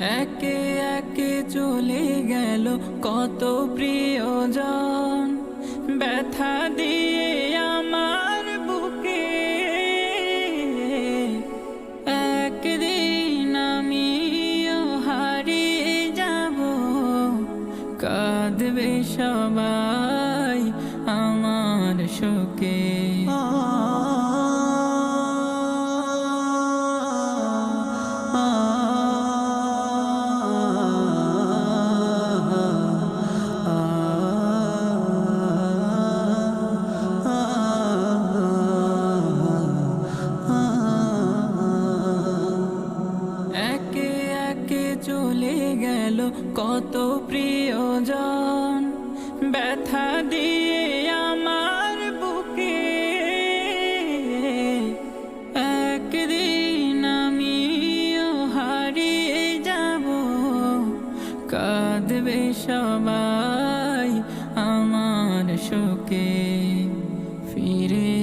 একে একে চলে গেল কত প্রিয়জন। ব্যথা দিয়ে আমার বুকে একদিন আমি হারিয়ে যাব, কাঁদবে সবার কত প্রিয়জন। ব্যথা দিয়ে আমার বুকে একদিন আমিও হারিয়ে যাব। কাঁদবে সবাই আমার শোকে, ফিরে